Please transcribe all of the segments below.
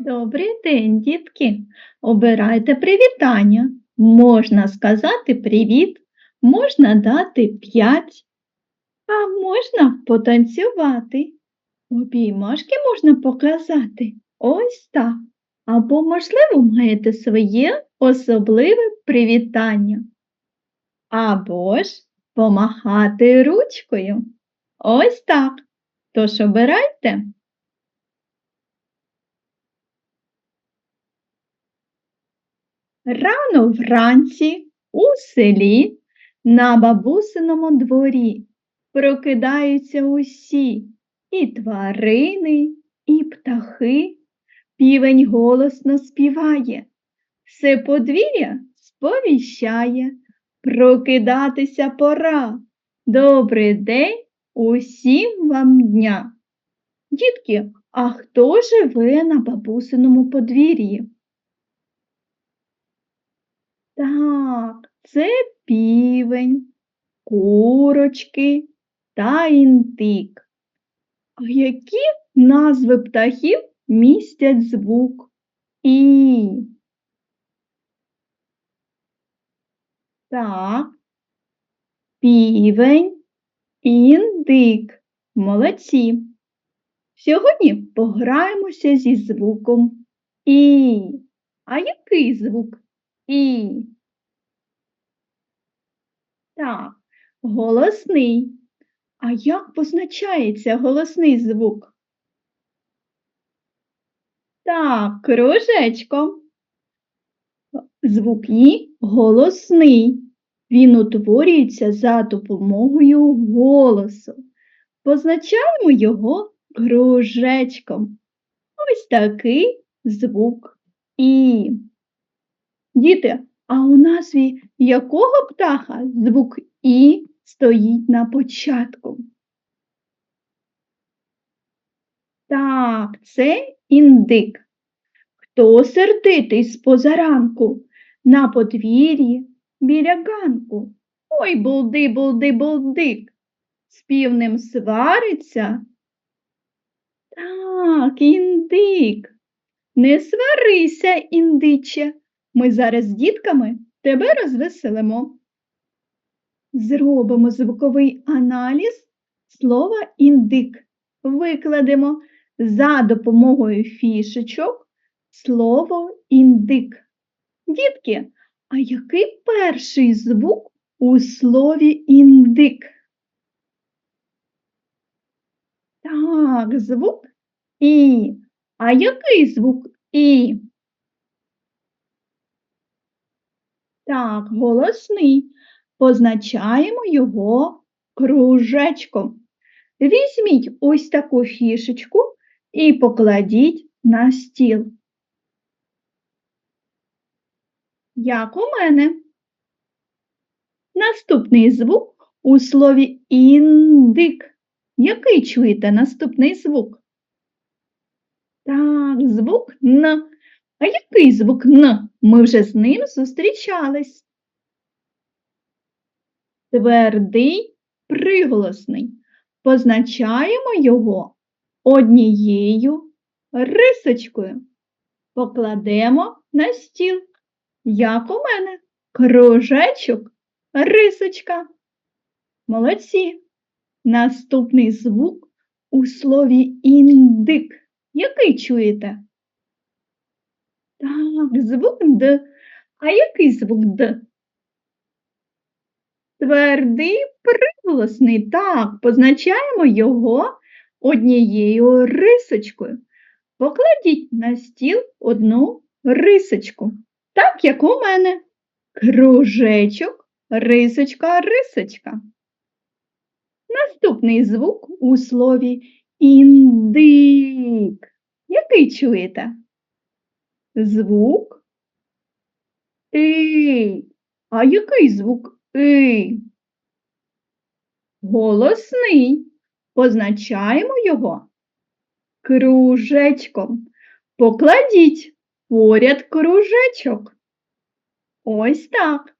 Добрий день, дітки! Обирайте привітання. Можна сказати привіт, можна дати п'ять, а можна потанцювати. Обіймашки можна показати ось так. Або, можливо, маєте своє особливе привітання. Або ж помахати ручкою. Ось так. Тож обирайте. Рано вранці у селі на бабусиному дворі прокидаються усі і тварини, і птахи. Півень голосно співає, все подвір'я сповіщає, прокидатися пора. Добрий день усім вам дня. Дітки, а хто живе на бабусиному подвір'ї? Так, це півень, курочки та індик. А які назви птахів містять звук І? Так, півень, індик. Молодці. Сьогодні пограємося зі звуком І. А який звук І? Так, голосний. А як позначається голосний звук? Так, кружечком. Звук І голосний. Він утворюється за допомогою голосу. Позначаємо його кружечком. Ось такий звук І. Діти, а у назві якого птаха звук І стоїть на початку? Так, це індик. Хто сердитий з позаранку на подвір'ї біля ганку? Ой, булди, булди, булдик. З півнем свариться? Так, індик. Не сварися, індиче. Ми зараз з дітками тебе розвеселимо. Зробимо звуковий аналіз слова індик. Викладемо за допомогою фішечок слово індик. Дітки, а який перший звук у слові індик? Так, звук І. А який звук І? Так, голосний. Позначаємо його кружечком. Візьміть ось таку фішечку і покладіть на стіл. Як у мене. Наступний звук у слові індик. Який чуєте наступний звук? Так, звук Н. А який звук Н? Ми вже з ним зустрічались. Твердий приголосний. Позначаємо його однією рисочкою. Покладемо на стіл. Як у мене? Кружечок, рисочка. Молодці. Наступний звук у слові індик. Який чуєте? Так, звук Д. А який звук Д? Твердий приголосний. Так, позначаємо його однією рисочкою. Покладіть на стіл одну рисочку. Так, як у мене. Кружечок, рисочка, рисочка. Наступний звук у слові індик. Який чуєте? Звук И. А який звук И? Голосний. Позначаємо його кружечком. Покладіть поряд кружечок. Ось так.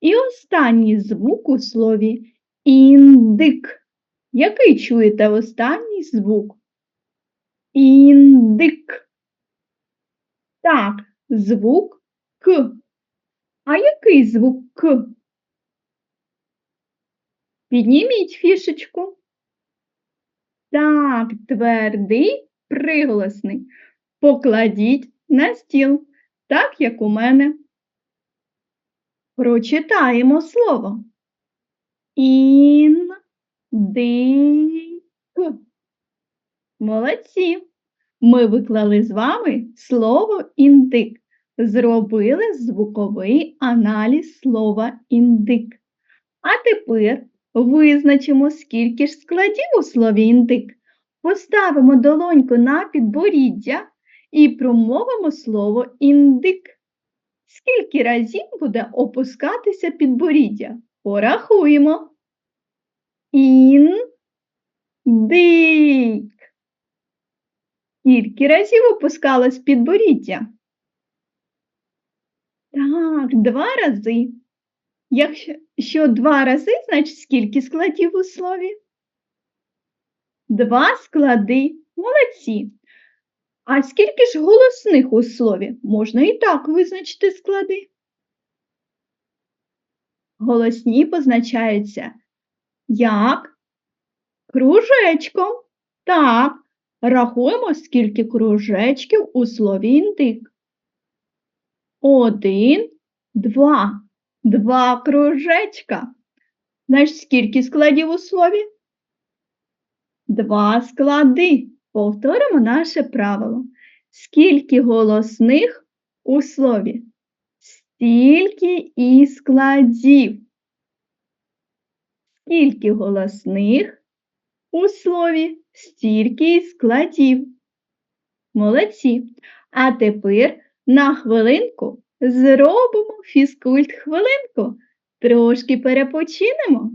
І останній звук у слові індик. Який чуєте останній звук? Індик. Так, звук К. А який звук К? Підніміть фішечку. Так, твердий приголосний. Покладіть на стіл, так як у мене. Прочитаємо слово. Індик. Молодці. Ми виклали з вами слово індик. Зробили звуковий аналіз слова індик. А тепер визначимо, скільки ж складів у слові індик. Поставимо долоньку на підборіддя і промовимо слово індик. Скільки разів буде опускатися підборіддя? Порахуємо. Індик. Скільки разів опускалось підборіддя? Так, два рази. Якщо що два рази, значить скільки складів у слові? Два склади. Молодці. А скільки ж голосних у слові? Можна і так визначити склади. Голосні позначаються як кружечком. Так, рахуємо, скільки кружечків у слові індик. Один, два. Два кружечка. Знаєш, скільки складів у слові? Два склади. Повторимо наше правило. Скільки голосних у слові? Стільки і складів. Скільки голосних у слові? Стільки складів. Молодці. А тепер на хвилинку зробимо фізкульт хвилинку. Трошки перепочинемо.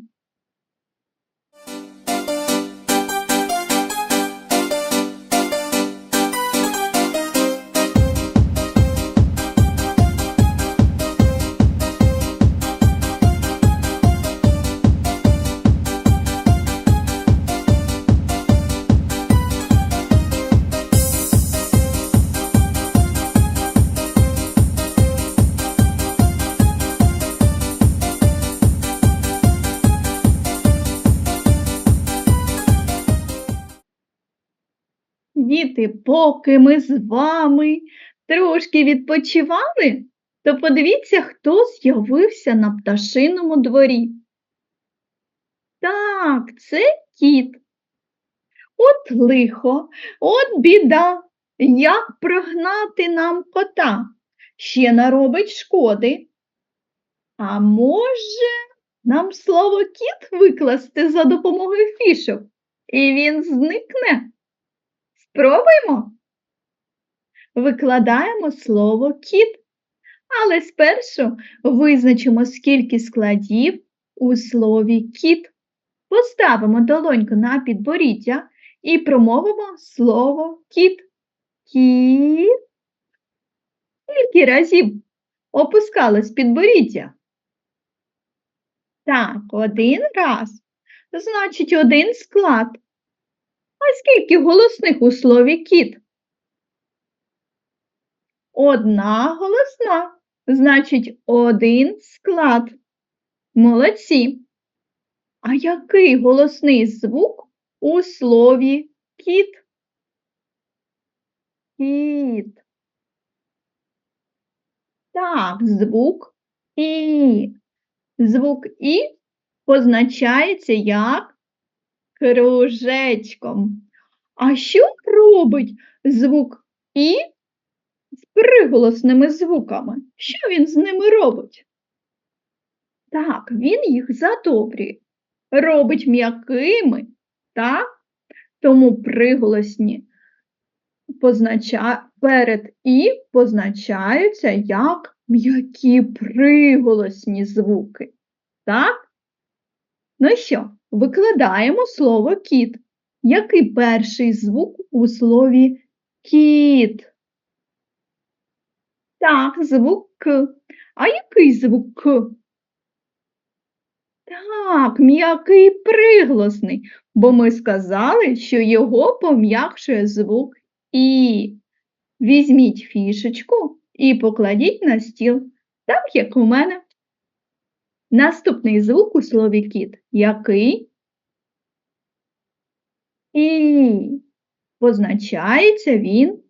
Діти, поки ми з вами трошки відпочивали, то подивіться, хто з'явився на пташиному дворі. Так, це кіт. От лихо, от біда, як прогнати нам кота, ще наробить шкоди. А може, нам слово кіт викласти за допомогою фішок, і він зникне? Спробуємо. Викладаємо слово кіт, але спершу визначимо, скільки складів у слові кіт. Поставимо долоньку на підборіддя і промовимо слово кіт. Кіт. Скільки разів опускалось підборіддя? Так, один раз. Значить, один склад. А скільки голосних у слові кіт? Одна голосна, значить, один склад. Молодці. А який голосний звук у слові кіт? Кіт. Так, звук І. Звук І позначається як кружечком. А що робить звук І з приголосними звуками? Що він з ними робить? Так, він їх задобрює, робить м'якими, так? Тому приголосні познача... перед І позначаються як м'які приголосні звуки. Так? Ну що, викладаємо слово кіт. Який перший звук у слові кіт? Так, звук К. А який звук К? Так, м'який приголосний, бо ми сказали, що його пом'якшує звук І. Візьміть фішечку і покладіть на стіл, так як у мене. Наступний звук у слові кіт який? І. Позначається він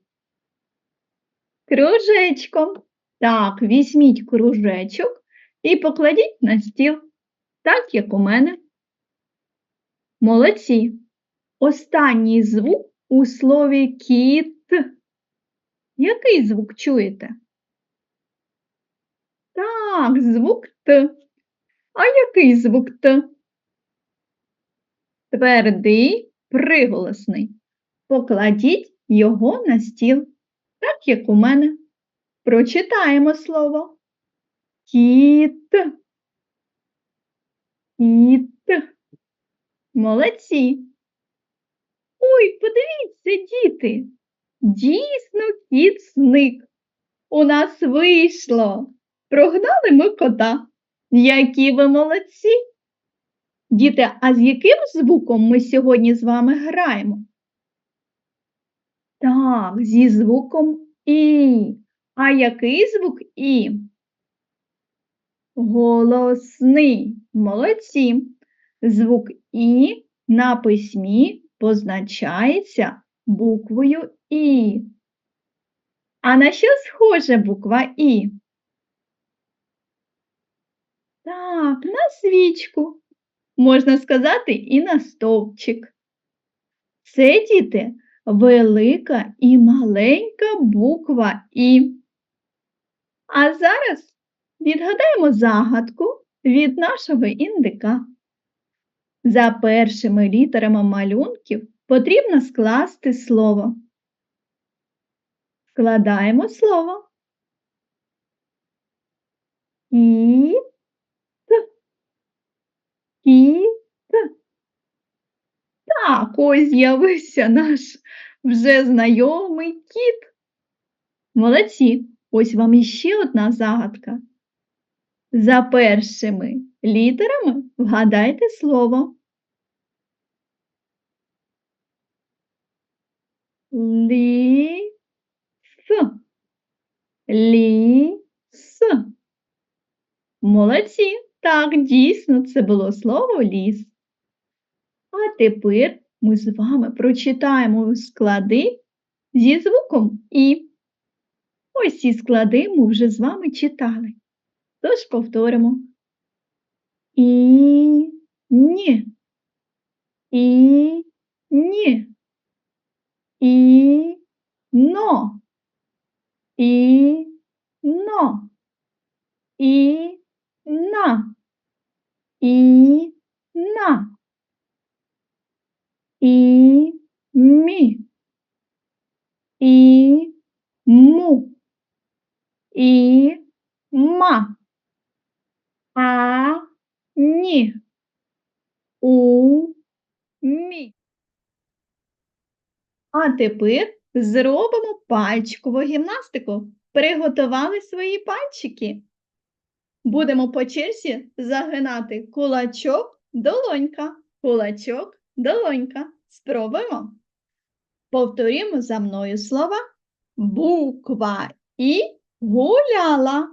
кружечком. Так, візьміть кружечок і покладіть на стіл, так як у мене. Молодці. Останній звук у слові кіт. Який звук чуєте? Так, звук Т. А який звук Т? Твердий, приголосний. Покладіть його на стіл, так як у мене. Прочитаємо слово. Кіт. Кіт. Молодці. Ой, подивіться, діти. Дійсно, кіт зник. У нас вийшло. Прогнали ми кота. Які ви молодці. Діти, а з яким звуком ми сьогодні з вами граємо? Так, зі звуком І. А який звук І? Голосний. Молодці. Звук І на письмі позначається буквою І. А на що схожа буква І? Так, на свічку. Можна сказати, і на стовпчик. Це, діти, велика і маленька буква І. А зараз відгадаємо загадку від нашого індика. За першими літерами малюнків потрібно скласти слово. Складаємо слово. І Кіт. Так, ось з'явився наш вже знайомий кіт. Молодці, ось вам іще одна загадка. За першими літерами вгадайте слово. Ліс. Ліс. Молодці. Так, дійсно, це було слово ліс. А тепер ми з вами прочитаємо склади зі звуком І. Ось ці склади ми вже з вами читали. Тож повторимо. І ні. І ні. І но. І но. І на, і на, і мі, і му, і ма, а ні, у мі. А тепер зробимо пальчикову гімнастику. Приготували свої пальчики. Будемо по черзі загинати кулачок, долонька, кулачок, долонька. Спробуємо. Повторімо за мною слова. Буква І гуляла.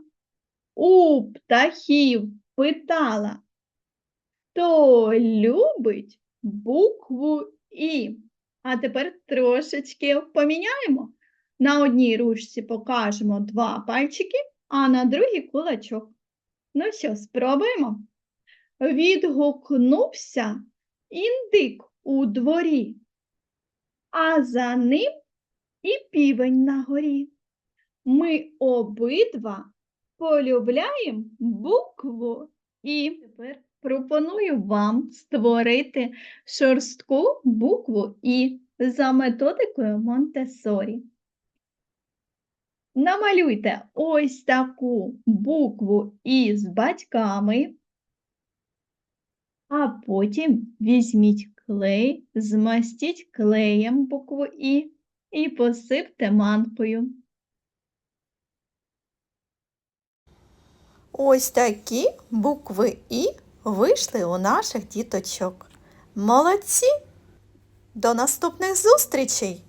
У птахів питала. Хто любить букву І? А тепер трошечки поміняємо. На одній ручці покажемо два пальчики, а на другій кулачок. Ну що, спробуємо? Відгукнувся індик у дворі, а за ним і півень на горі. Ми обидва полюбляємо букву І. Тепер пропоную вам створити шорстку букву І за методикою Монтесорі. Намалюйте ось таку букву І з батьками, а потім візьміть клей, змастіть клеєм букву І і посипте манкою. Ось такі букви І вийшли у наших діточок. Молодці! До наступних зустрічей!